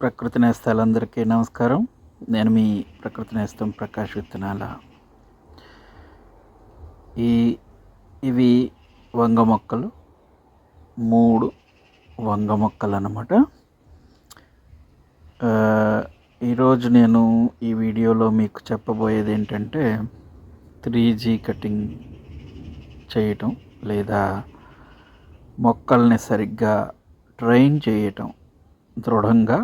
ప్రకృతి నేస్తాలందరికీ నమస్కారం. నేను మీ ప్రకృతి నేస్తం ప్రకాష్ విత్తనాల. ఈ ఇవి వంగ మొక్కలు. మూడు వంగ మొక్కలు అన్నమాట ఈరోజు నేను ఈ వీడియోలో మీకు చెప్పబోయేది ఏంటంటే త్రీ జీ కటింగ్ చేయటం లేదా మొక్కల్ని సరిగ్గా ట్రైన్ చేయటం దృఢంగా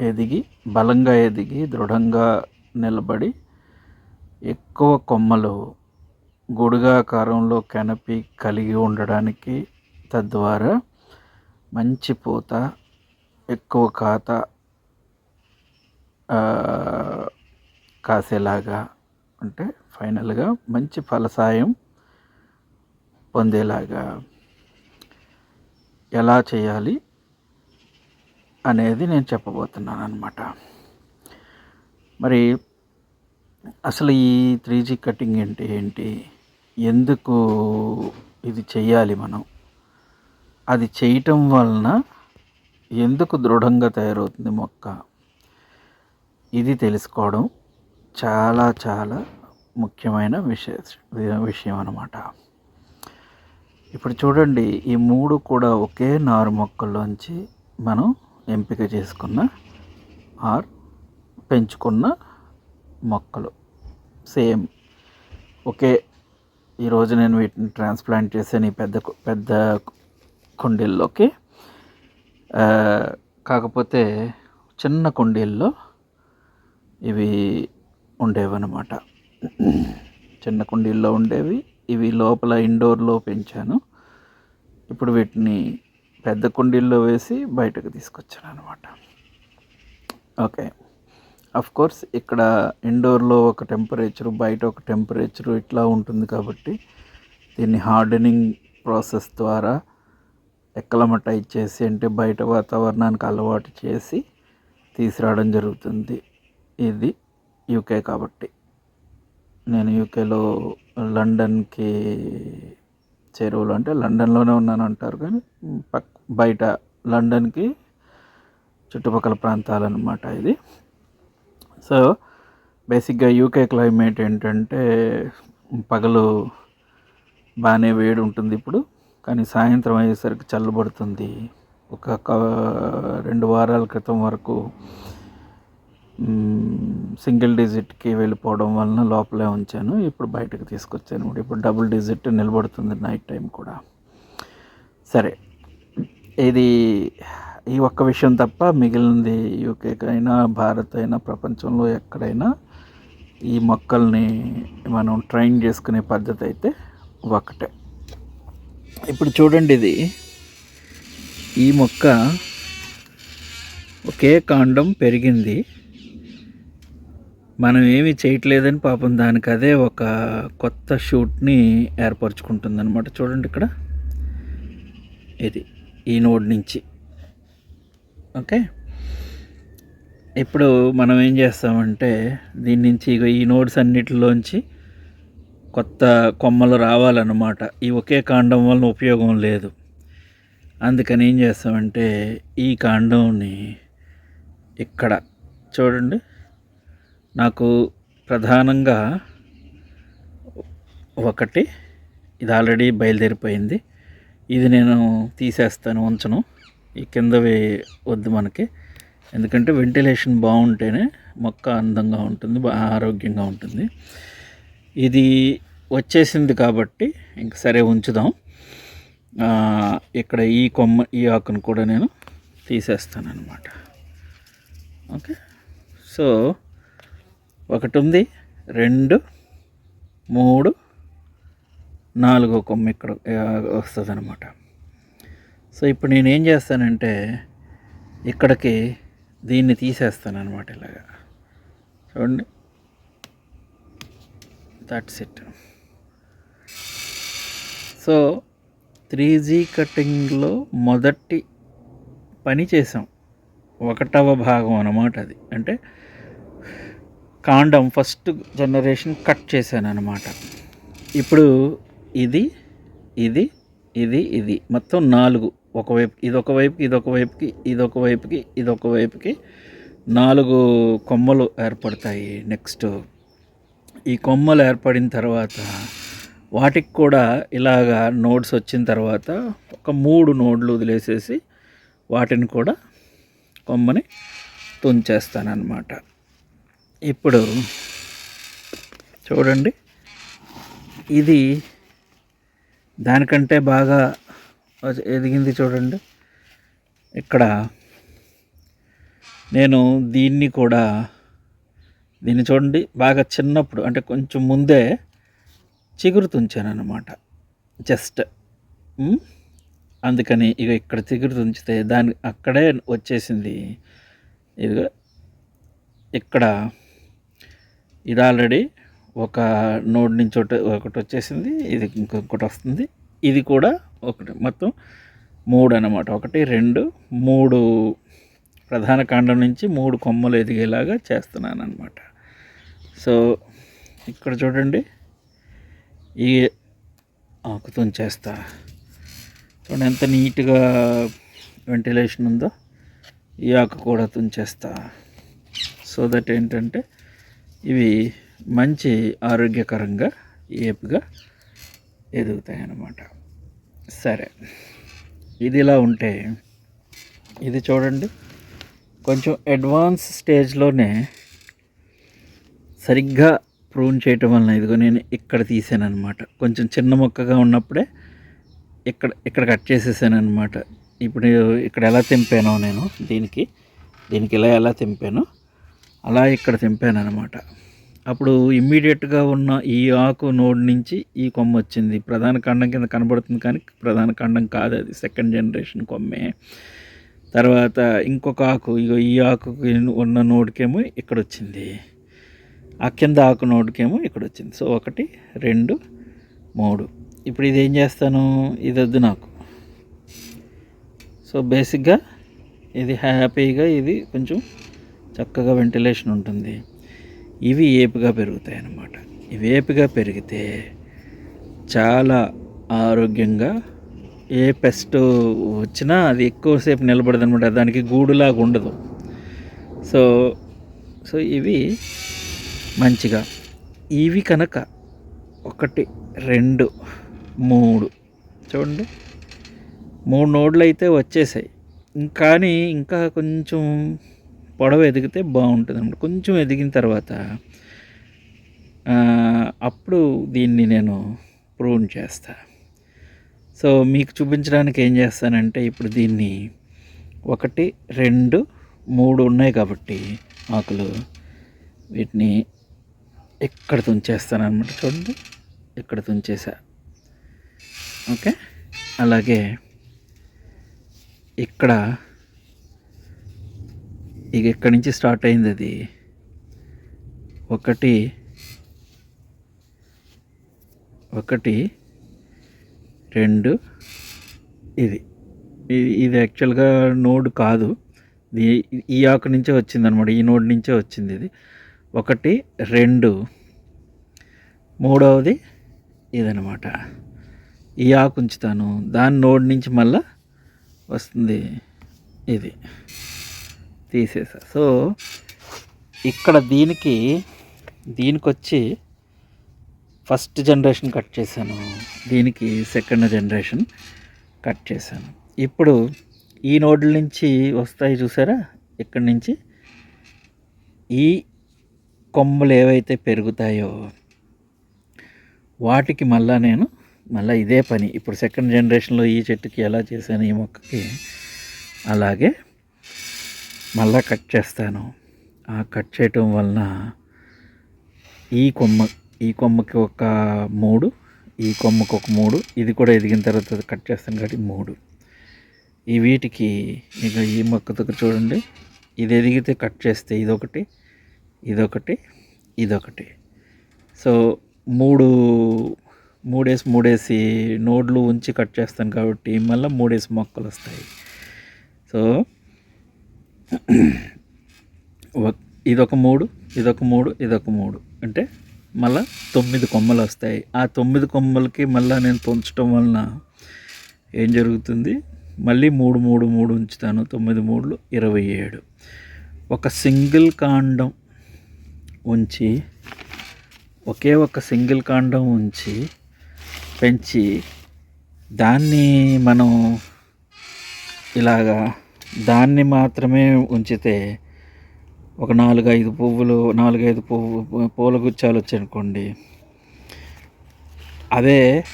ఎదిగి బలంగా ఎదిగి దృఢంగా నిలబడి ఎక్కువ కొమ్మలు గొడుగాకారంలో కెనపి కలిగి ఉండడానికి తద్వారా మంచి పూత ఎక్కువ కాత కాసేలాగా అంటే ఫైనల్గా మంచి ఫలసాయం పొందేలాగా ఎలా చేయాలి? అనేది నేను చెప్పబోతున్నాను అనమాట మరి అసలు ఈ త్రీ జీ కటింగ్ అంటే ఏంటి? ఎందుకు ఇది చెయ్యాలి మనం? అది చేయటం వలన ఎందుకు దృఢంగా తయారవుతుంది మొక్క? ఇది తెలుసుకోవడం చాలా చాలా ముఖ్యమైన విషయ విషయం అనమాట ఇప్పుడు చూడండి ఈ మూడు కూడా ఒకే నారు మొక్కల్లోంచి మనం ఎంపిక చేసుకున్న ఆర్ పెంచుకున్న మొక్కలు. సేమ్. ఒకే ఈరోజు నేను వీటిని ట్రాన్స్ప్లాంట్ చేసాను ఈ పెద్ద పెద్ద కుండీల్లోకి కాకపోతే చిన్న కుండీల్లో ఇవి ఉండేవన్నమాట. చిన్న కుండీల్లో ఉండేవి ఇవి లోపల ఇండోర్లో పెంచాను. ఇప్పుడు వీటిని పెద్ద కుండీల్లో వేసి బయటకు తీసుకొచ్చాను అనమాట ఓకే. అఫ్ కోర్స్ ఇక్కడ ఇండోర్లో ఒక టెంపరేచర్ బయట ఒక టెంపరేచర్ ఇట్లా ఉంటుంది కాబట్టి దీన్ని హార్డెనింగ్ ప్రాసెస్ ద్వారా ఎక్కలమటైజ్ చేసి అంటే బయట వాతావరణానికి అలవాటు చేసి తీసుకురావడం జరుగుతుంది. ఇది యూకే కాబట్టి. నేను యూకేలో లండన్కి చెరువులు అంటే లండన్లోనే ఉన్నాను అంటారు కానీ పక్ బయట లండన్కి చుట్టుపక్కల ప్రాంతాలన్నమాట ఇది. సో బేసిక్గా యూకే క్లైమేట్ ఏంటంటే పగలు బాగానే వేడి ఉంటుంది ఇప్పుడు కానీ సాయంత్రం అయ్యేసరికి చల్లబడుతుంది. ఒక రెండు వారాల క్రితం వరకు సింగిల్ డిజిట్కి వెళ్ళిపోవడం వలన లోపలే ఉంచాను. ఇప్పుడు బయటకు తీసుకొచ్చాను. ఇప్పుడు ఇప్పుడు డబుల్ డిజిట్ నిలబడుతుంది నైట్ టైం కూడా. సరే. ఇది ఈ ఒక్క విషయం తప్ప మిగిలినది యూకేకైనా భారత్ అయినా ప్రపంచంలో ఎక్కడైనా ఈ మొక్కల్ని మనం ట్రైన్ చేసుకునే పద్ధతి అయితే ఒకటే. ఇప్పుడు చూడండి ఇది. ఈ మొక్క ఒకే కాండం పెరిగింది. మనం ఏమీ చేయట్లేదని పాపం దానికి అదే ఒక కొత్త షూట్ని ఏర్పరచుకుంటుంది అనమాట చూడండి ఇక్కడ. ఇది ఈ నోడ్ నుంచి. ఓకే? ఇప్పుడు మనం ఏం చేస్తామంటే దీని నుంచి ఇగో ఈ నోడ్స్ అన్నిటిలోంచి కొత్త కొమ్మలు రావాలన్నమాట. ఈ ఒకే కాండం వలన ఉపయోగం లేదు. అందుకని ఏం చేస్తామంటే ఈ కాండంని ఇక్కడ చూడండి. నాకు ప్రధానంగా ఒకటి ఇది ఆల్రెడీ బయలుదేరిపోయింది. ఇది నేను తీసేస్తాను ఉంచను. ఈ కిందవి వద్దు మనకి. ఎందుకంటే వెంటిలేషన్ బాగుంటేనే మొక్క అందంగా ఉంటుంది బాగా ఆరోగ్యంగా ఉంటుంది. ఇది వచ్చేసింది కాబట్టి ఇంక సరే ఉంచుదాం. ఇక్కడ ఈ కొమ్మ ఈ ఆకును కూడా నేను తీసేస్తాను అనమాట ఓకే? సో ఒకటి ఉంది రెండు మూడు నాలుగో కొమ్మ ఇక్కడ వస్తుంది అనమాట సో ఇప్పుడు నేను ఏం చేస్తానంటే ఇక్కడికి దీన్ని తీసేస్తాను అనమాట ఇలాగా. చూడండి. That's it so three G కటింగ్లో మొదటి పని చేసాం. ఒకటవ భాగం అన్నమాట అది. అంటే కాండం ఫస్ట్ జనరేషన్ కట్ చేశాను అనమాట ఇప్పుడు ఇది ఇది ఇది ఇది. మొత్తం నాలుగు. ఒకవైపు ఇదొక వైపుకి ఇదొక వైపుకి ఇదొక వైపుకి ఇదొక వైపుకి నాలుగు కొమ్మలు ఏర్పడతాయి నెక్స్ట్. ఈ కొమ్మలు ఏర్పడిన తర్వాత వాటికి కూడా ఇలాగా నోడ్స్ వచ్చిన తర్వాత ఒక మూడు నోడ్లు వదిలేసేసి వాటిని కూడా కొమ్మని తుంచేస్తానన్నమాట. ఇప్పుడు చూడండి. ఇది దానికంటే బాగా ఎదిగింది చూడండి. ఇక్కడ నేను దీన్ని కూడా దీన్ని చూడండి. బాగా చిన్నప్పుడు అంటే కొంచెం ముందే చిగురు తుంచాను అనమాట జస్ట్ అందుకని ఇక ఇక్కడ చిగురు తుంచితే దాని అక్కడే వచ్చేసింది. ఇదిగో. ఇక్కడ ఇది ఆల్రెడీ ఒక నోడ్ నుంచి ఒకటి ఒకటి వచ్చేసింది. ఇది ఇంకొకటి వస్తుంది. ఇది కూడా ఒకటి మొత్తం మూడు అన్నమాట. ఒకటి రెండు మూడు ప్రధాన కాండం నుంచి మూడు కొమ్మలు ఎదిగేలాగా చేస్తున్నాను అనమాట సో ఇక్కడ చూడండి. ఈ ఆకుతో చేస్తా. చూడండి ఎంత నీట్గా వెంటిలేషన్ ఉందో. ఈ ఆకు కూడా తుంచేస్తా. సో దట్ ఏంటంటే ఇవి మంచి ఆరోగ్యకరంగా ఏపుగా ఎదుగుతాయి అన్నమాట సరే ఇది ఇలా ఉంటే ఇది చూడండి. కొంచెం అడ్వాన్స్ స్టేజ్లోనే సరిగ్గా ప్రూన్ చేయటం వలన ఇదిగో నేను ఇక్కడ తీసాను అనమాట కొంచెం చిన్న మొక్కగా ఉన్నప్పుడే ఇక్కడ ఇక్కడ కట్ చేసేసాను అనమాట ఇప్పుడు ఇక్కడ ఎలా తెంపానో నేను దీనికి దీనికి ఇలా ఎలా తెంపానో అలా ఇక్కడ తెంపాను అనమాట అప్పుడు ఇమ్మీడియట్గా ఉన్న ఈ ఆకు నోడ్ నుంచి ఈ కొమ్మ వచ్చింది. ప్రధాన కాండం కింద కనబడుతుంది కానీ ప్రధాన కాండం కాదు అది. సెకండ్ జనరేషన్ కొమ్మే. తర్వాత ఇంకొక ఆకు ఇగో ఈ ఆకు ఉన్న నోడ్కేమో ఇక్కడ వచ్చింది. ఆ కింద ఆకు నోడ్కేమో ఇక్కడ వచ్చింది. సో ఒకటి రెండు మూడు. ఇప్పుడు ఇది ఏం చేస్తాను? ఇది వద్దు నాకు. సో బేసిక్గా ఇది హ్యాపీగా ఇది కొంచెం చక్కగా వెంటిలేషన్ ఉంటుంది. ఇవి ఏపుగా పెరుగుతాయి అన్నమాట ఇవి ఏపుగా పెరిగితే చాలా ఆరోగ్యంగా ఏ పెస్ట్ వచ్చినా అది ఎక్కువసేపు నిలబడదు అనమాట దానికి గూడులాగా ఉండదు. సో సో ఇవి మంచిగా. ఇవి కనుక ఒకటి రెండు మూడు చూడండి. మూడు నోడ్లు అయితే వచ్చేసాయి. కానీ ఇంకా కొంచెం పొడవు ఎదిగితే బాగుంటుంది అనమాట కొంచెం ఎదిగిన తర్వాత అప్పుడు దీన్ని నేను ప్రూన్ చేస్తా. సో మీకు చూపించడానికి ఏం చేస్తానంటే ఇప్పుడు దీన్ని ఒకటి రెండు మూడు ఉన్నాయి కాబట్టి ఆకులు. వీటిని ఇక్కడ తుంచేస్తాను అనమాట చూడండి. ఇక్కడ తుంచేసా? ఓకే? అలాగే ఇక్కడ ఇక ఇక్కడి నుంచి స్టార్ట్ అయింది అది. ఒకటి ఒకటి రెండు ఇది. ఇది ఇది యాక్చువల్గా నోడ్ కాదు. ఈ ఆకు నుంచే వచ్చింది అనమాట ఈ నోడ్ నుంచే వచ్చింది ఇది. ఒకటి రెండు. మూడవది ఇదనమాట. ఈ ఆకు ఉంచుతాను. దాని నోడ్ నుంచి మళ్ళా వస్తుంది ఇది. తీసేసా. సో ఇక్కడ దీనికి దీనికి వచ్చి ఫస్ట్ జనరేషన్ కట్ చేశాను. దీనికి సెకండ్ జనరేషన్ కట్ చేశాను. ఇప్పుడు ఈ నోడ్ల నుంచి వస్తాయి చూసారా? ఇక్కడి నుంచి ఈ కొమ్మలు ఏవైతే పెరుగుతాయో వాటికి మళ్ళా నేను మళ్ళీ ఇదే పని. ఇప్పుడు సెకండ్ జనరేషన్లో ఈ చెట్టుకి ఎలా చేశాను ఈ మొక్కకి అలాగే మళ్ళా కట్ చేస్తాను. ఆ కట్ చేయటం వలన ఈ కొమ్మ ఈ కొమ్మకి ఒక మూడు ఈ కొమ్మకి ఒక మూడు ఇది కూడా ఎదిగిన తర్వాత కట్ చేస్తాను కాబట్టి మూడు. ఈ వీటికి ఇక ఈ మొక్క దగ్గర చూడండి. ఇది ఎదిగితే కట్ చేస్తే ఇదొకటి ఇదొకటి ఇదొకటి. సో మూడు మూడేసి మూడేసి నోడ్లు ఉంచి కట్ చేస్తాను కాబట్టి మళ్ళీ మూడేసి మొక్కలు వస్తాయి. సో ఇదొక మూడు ఇదొక మూడు ఇదొక మూడు. అంటే మళ్ళా తొమ్మిది కొమ్మలు వస్తాయి. ఆ తొమ్మిది కొమ్మలకి మళ్ళీ నేను పొంచడం వలన ఏం జరుగుతుంది? మళ్ళీ మూడు మూడు మూడు ఉంచుతాను. తొమ్మిది మూడులు ఇరవై ఏడు. ఒక సింగిల్ కాండం ఉంచి ఒకే ఒక సింగిల్ కాండం ఉంచి పెంచి దాన్ని మనం ఇలాగా దాన్ని మాత్రమే ఉంచితే ఒక నాలుగైదు పువ్వులు నాలుగైదు పువ్వు పూల గుచ్చాలు వచ్చాయనుకోండి. అదే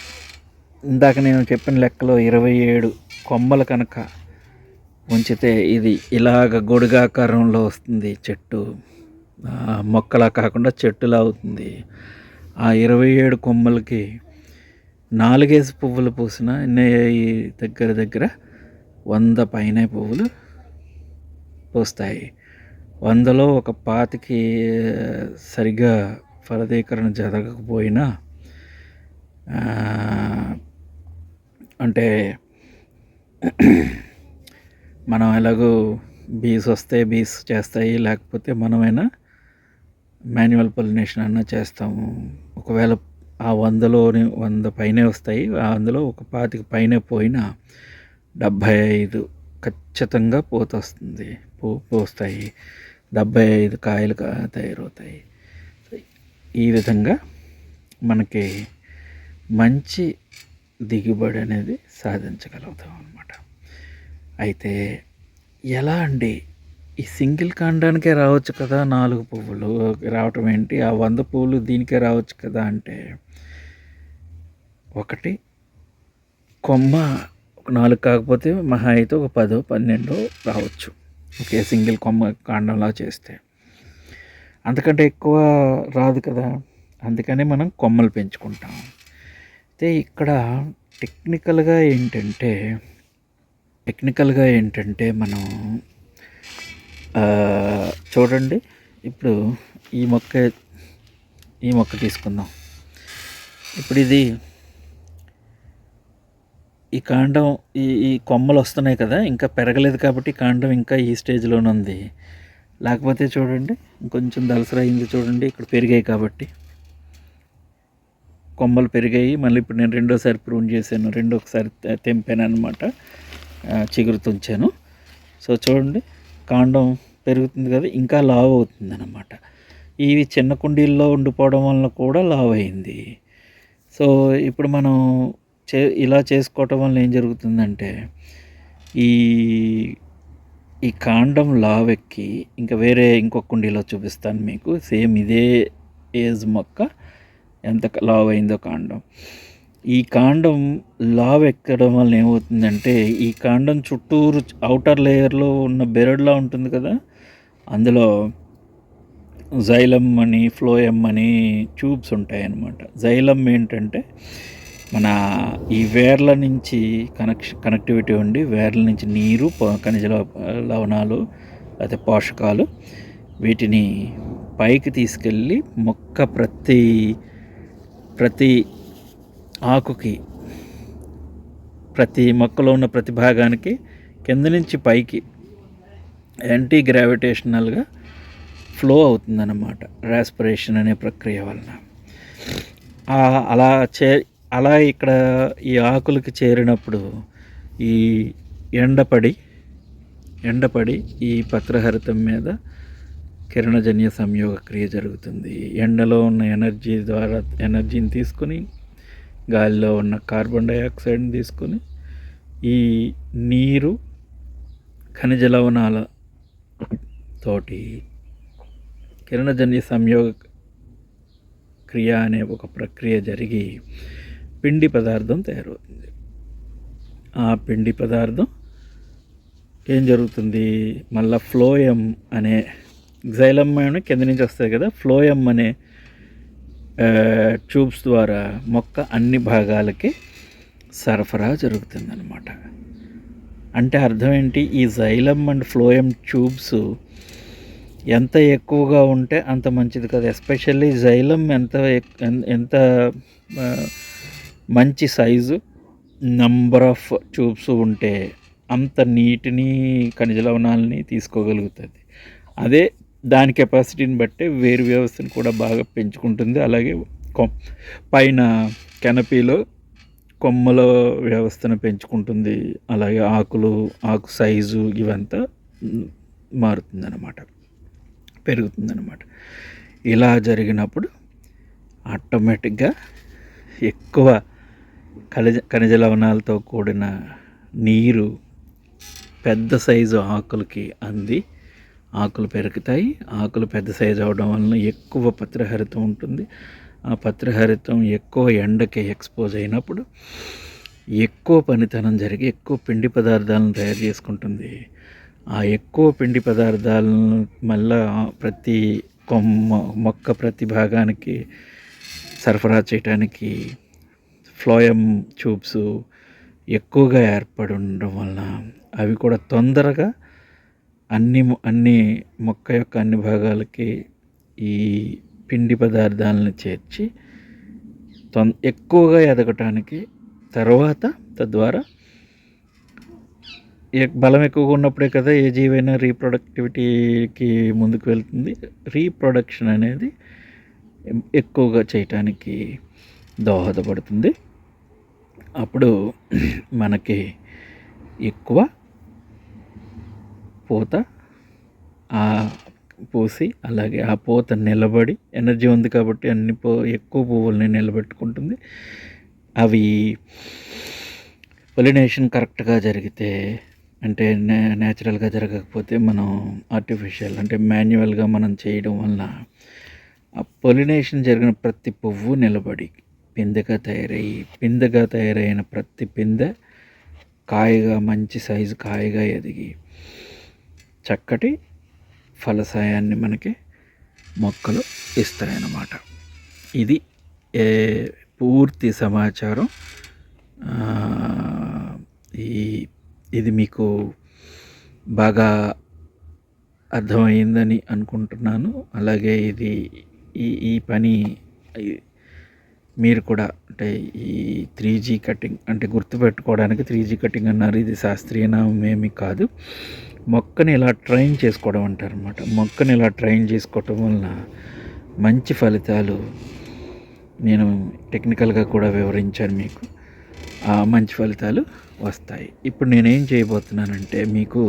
ఇందాక నేను చెప్పిన లెక్కలో ఇరవై ఏడు కొమ్మలు కనుక ఉంచితే ఇది ఇలాగ గొడుగాకారంలో వస్తుంది చెట్టు. మొక్కలా కాకుండా చెట్టులా అవుతుంది. ఆ ఇరవై ఏడు కొమ్మలకి నాలుగేసి పువ్వులు పూసిన దగ్గర దగ్గర వంద పైన పువ్వులు పూస్తాయి. వందలో ఒక పాతికి సరిగ్గా ఫలదీకరణ జరగకపోయినా అంటే మనం ఎలాగో బీస్ వస్తే బీస్ చేస్తాయి లేకపోతే మనమైనా మాన్యువల్ పొలినేషన్ అన్న చేస్తాము. ఒకవేళ ఆ వందలోని వంద పైనే వస్తాయి ఆ అందులో ఒక పాతికి పైనే పోయినా డెబ్భై ఐదు ఖచ్చితంగా పూత వస్తుంది పూ పోస్తాయి. డెబ్భై ఐదు కాయలు తయారవుతాయి. ఈ విధంగా మనకి మంచి దిగుబడి అనేది సాధించగలుగుతాం అనమాట అయితే ఎలా అండి? ఈ సింగిల్ కాండానికే రావచ్చు కదా నాలుగు పువ్వులు. రావటం ఏంటి? ఆ వంద పువ్వులు దీనికే రావచ్చు కదా అంటే ఒకటి కొమ్మ నాలుగు కాకపోతే మహా అయితే ఒక పదో పన్నెండో రావచ్చు. ఒకే సింగిల్ కొమ్మ కాండంలా చేస్తే. అంతకంటే ఎక్కువ రాదు కదా. అందుకనే మనం కొమ్మలు పెంచుకుంటాం. అయితే ఇక్కడ టెక్నికల్గా ఏంటంటే టెక్నికల్గా ఏంటంటే మనం చూడండి. ఇప్పుడు ఈ మొక్క ఈ మొక్క తీసుకుందాం. ఇప్పుడు ఇది ఈ కాండం ఈ ఈ కొమ్మలు వస్తున్నాయి కదా ఇంకా పెరగలేదు కాబట్టి కాండం ఇంకా ఈ స్టేజ్లోనే ఉంది. లేకపోతే చూడండి ఇంకొంచెం అయింది చూడండి ఇక్కడ పెరిగాయి కాబట్టి. కొమ్మలు పెరిగాయి మళ్ళీ ఇప్పుడు నేను రెండోసారి ప్రూన్ చేశాను రెండోసారి తెంపాను అనమాట చిగురు తుంచాను. సో చూడండి కాండం పెరుగుతుంది కదా ఇంకా లావ్ అవుతుంది అనమాట ఇవి చిన్న కుండీల్లో ఉండిపోవడం వలన కూడా లావ్ అయింది. సో ఇప్పుడు మనం చే ఇలా చేసుకోవటం వల్ల ఏం జరుగుతుందంటే ఈ ఈ కాండం లావ్ ఎక్కి ఇంకా వేరే ఇంకొక కుండీలో చూపిస్తాను మీకు. సేమ్ ఇదే ఏజ్ మొక్క ఎంత లావ్ అయిందో కాండం. ఈ కాండం లావ్ ఎక్కడం వల్ల ఏమవుతుందంటే ఈ కాండం చుట్టూరు అవుటర్ లేయర్లో ఉన్న బెరడ్లా ఉంటుంది కదా అందులో జైలం అని ఫ్లోయమ్ అని ట్యూబ్స్ ఉంటాయన్నమాట. జైలం ఏంటంటే మన ఈ వేర్ల నుంచి కనెక్ష కనెక్టివిటీ ఉండి వేర్ల నుంచి నీరు ఖనిజ లవణాలు లేకపోతే పోషకాలు వీటిని పైకి తీసుకెళ్ళి మొక్క ప్రతి ప్రతి ఆకుకి ప్రతి మొక్కలో ఉన్న ప్రతి భాగానికి కింద నుంచి పైకి యాంటీ గ్రావిటేషనల్గా ఫ్లో అవుతుందన్నమాట. రాస్పిరేషన్ అనే ప్రక్రియ వలన. అలా చే అలా ఇక్కడ ఈ ఆకులకి చేరినప్పుడు ఈ ఎండపడి ఎండపడి ఈ పత్రహరితం మీద కిరణజన్య సంయోగ క్రియ జరుగుతుంది. ఎండలో ఉన్న ఎనర్జీ ద్వారా ఎనర్జీని తీసుకొని గాలిలో ఉన్న కార్బన్ డైఆక్సైడ్ని తీసుకొని ఈ నీరు ఖనిజ లవణాల తోటి కిరణజన్య సంయోగ క్రియ అనే ఒక ప్రక్రియ జరిగి పిండి పదార్థం తయారవుతుంది. ఆ పిండి పదార్థం ఏం జరుగుతుంది? మళ్ళా ఫ్లోయం అనే జైలమ్ కింద నుంచి వస్తాయి కదా ఫ్లోయమ్ అనే ట్యూబ్స్ ద్వారా మొక్క అన్ని భాగాలకి సరఫరా జరుగుతుందన్నమాట. అంటే అర్థం ఏంటి? ఈ జైలమ్ అండ్ ఫ్లోయమ్ ట్యూబ్స్ ఎంత ఎక్కువగా ఉంటే అంత మంచిది కదా. ఎస్పెషల్లీ జైలం ఎంత ఎంత మంచి సైజు నంబర్ ఆఫ్ ట్యూబ్స్ ఉంటే అంత నీటిని ఖనిజ లవణాలని తీసుకోగలుగుతుంది. అదే దాని కెపాసిటీని బట్టి వేరు వ్యవస్థను కూడా బాగా పెంచుకుంటుంది. అలాగే పైన కెనపీలో కొమ్మల వ్యవస్థను పెంచుకుంటుంది. అలాగే ఆకులు ఆకు సైజు ఇవంతా మారుతుందన్నమాట పెరుగుతుందన్నమాట. ఇలా జరిగినప్పుడు ఆటోమేటిక్గా ఎక్కువ ఖనిజ ఖనిజ లవణాలతో కూడిన నీరు పెద్ద సైజు ఆకులకి అంది. ఆకులు పెరుగుతాయి. ఆకులు పెద్ద సైజు అవడం వలన ఎక్కువ పత్రహరితం ఉంటుంది. ఆ పత్రహరితం ఎక్కువ ఎండకి ఎక్స్పోజ్ అయినప్పుడు ఎక్కువ పనితనం జరిగి ఎక్కువ పిండి పదార్థాలను తయారు చేసుకుంటుంది. ఆ ఎక్కువ పిండి పదార్థాలను మళ్ళా ప్రతి కొమ్మ మొక్క ప్రతి భాగానికి సరఫరా చేయడానికి ఫ్లోయం ట్యూబ్స్ ఎక్కువగా ఏర్పడి ఉండడం వలన అవి కూడా తొందరగా అన్ని అన్ని మొక్క యొక్క అన్ని భాగాలకి ఈ పిండి పదార్థాలను చేర్చి తొం ఎక్కువగా ఎదగటానికి తర్వాత తద్వారా బలం ఎక్కువగా ఉన్నప్పుడే కదా ఏ జీవైనా రీప్రొడక్టివిటీకి ముందుకు వెళ్తుంది. రీప్రొడక్షన్ అనేది ఎక్కువగా చేయటానికి దోహదపడుతుంది. అప్పుడు మనకి ఎక్కువ పూత పూసి అలాగే ఆ పూత నిలబడి ఎనర్జీ ఉంది కాబట్టి అన్ని పో ఎక్కువ పువ్వుల్ని నిలబెట్టుకుంటుంది. అవి పొలినేషన్ కరెక్ట్గా జరిగితే అంటే నే న్యాచురల్గా జరగకపోతే మనం ఆర్టిఫిషియల్ అంటే మాన్యువల్గా మనం చేయడం వలన ఆ పొలినేషన్ జరిగిన ప్రతి పువ్వు నిలబడి పిందెగా తయారయ్యి పిందెగా తయారైన ప్రతి పిందె కాయగా మంచి సైజు కాయగా ఎదిగి చక్కటి ఫలసాయాన్ని మనకి మొక్కలు ఇస్తాయన్నమాట. ఇది పూర్తి సమాచారం ఈ ఇది మీకు బాగా అర్థమైందని అనుకుంటున్నాను. అలాగే ఇది ఈ ఈ పని మీరు కూడా అంటే ఈ త్రీ జీ కటింగ్ అంటే గుర్తుపెట్టుకోవడానికి త్రీ జీ కటింగ్ అన్నారు. ఇది శాస్త్రీయ నామేమి కాదు. మొక్కని ఇలా ట్రైన్ చేసుకోవడం అంటారు అనమాట మొక్కని ఇలా ట్రైన్ చేసుకోవటం వలన మంచి ఫలితాలు నేను టెక్నికల్గా కూడా వివరించాను మీకు. మంచి ఫలితాలు వస్తాయి. ఇప్పుడు నేనేం చేయబోతున్నానంటే మీకు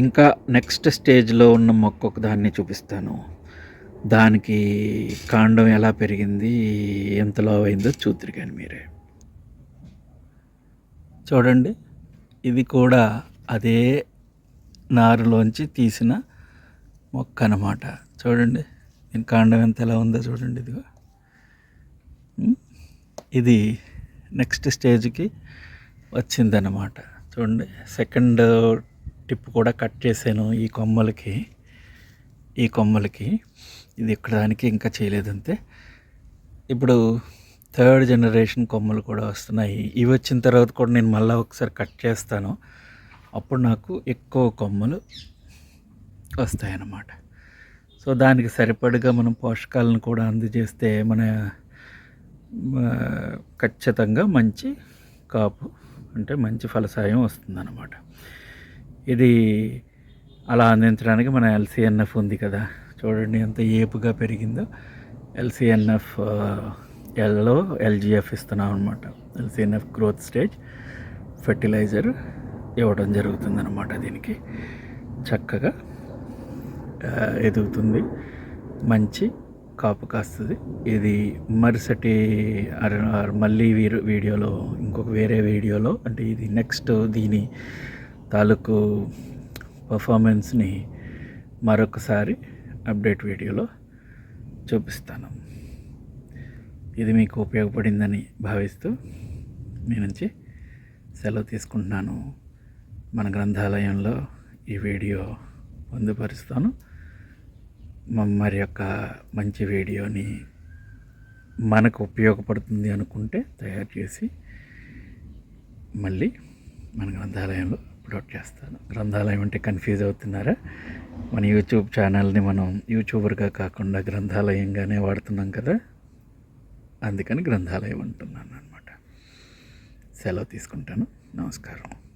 ఇంకా నెక్స్ట్ స్టేజ్లో ఉన్న మొక్క ఒక దాన్ని చూపిస్తాను. దానికి కాండం ఎలా పెరిగింది ఎంతలో అయిందో చూద్దరు కానీ మీరే. చూడండి ఇది కూడా అదే నారులోంచి తీసిన మొక్క అన్నమాట చూడండి దీని కాండం ఎంత ఎలా ఉందో చూడండి ఇదిగో. ఇది నెక్స్ట్ స్టేజ్కి వచ్చిందన్నమాట. చూడండి సెకండ్ టిప్ కూడా కట్ చేశాను ఈ కొమ్మలకి. ఈ కొమ్మలకి. ఇది ఎక్కడానికి ఇంకా చేయలేదంతే. ఇప్పుడు థర్డ్ జనరేషన్ కొమ్మలు కూడా వస్తున్నాయి. ఇవి వచ్చిన తర్వాత కూడా నేను మళ్ళీ ఒకసారి కట్ చేస్తాను. అప్పుడు నాకు ఎక్కువ కొమ్మలు వస్తాయన్నమాట. సో దానికి సరిపడగా మనం పోషకాలను కూడా అందజేస్తే మన ఖచ్చితంగా మంచి కాపు అంటే మంచి ఫలసాయం వస్తుందన్నమాట. ఇది అలా అందించడానికి మన ఎల్సిఎన్ఎఫ్ ఉంది కదా. చూడండి ఎంత ఏపుగా పెరిగిందో. ఎల్సిఎన్ఎఫ్ ఎల్లో ఎల్జిఎఫ్ ఇస్తున్నాం అనమాట ఎల్సిఎన్ఎఫ్ గ్రోత్ స్టేజ్ ఫెర్టిలైజర్ ఇవ్వడం జరుగుతుందన్నమాట దీనికి. చక్కగా ఎదుగుతుంది. మంచి కాపు కాస్తుంది. ఇది మరుసటి మళ్ళీ వీడియోలో ఇంకొక వేరే వీడియోలో అంటే ఇది నెక్స్ట్ దీని తాలూకు పర్ఫార్మెన్స్ని మరొకసారి అప్డేట్ వీడియోలో చూపిస్తాను. ఇది మీకు ఉపయోగపడిందని భావిస్తూ మీ నుంచి సెలవు తీసుకుంటున్నాను. మన గ్రంథాలయంలో ఈ వీడియో పొందుపరుస్తాను. మరి యొక్క మంచి వీడియోని మనకు ఉపయోగపడుతుంది అనుకుంటే తయారు చేసి మళ్ళీ మన గ్రంథాలయంలో అప్లోడ్ చేస్తాను. గ్రంథాలయం అంటే కన్ఫ్యూజ్ అవుతున్నారా? మన యూట్యూబ్ ఛానల్ని మనం యూట్యూబర్గా కాకుండా గ్రంథాలయంగానే వాడుతున్నాం కదా? అందుకని గ్రంథాలయం అంటున్నాను అనమాట సెలవు తీసుకుంటాను. నమస్కారం.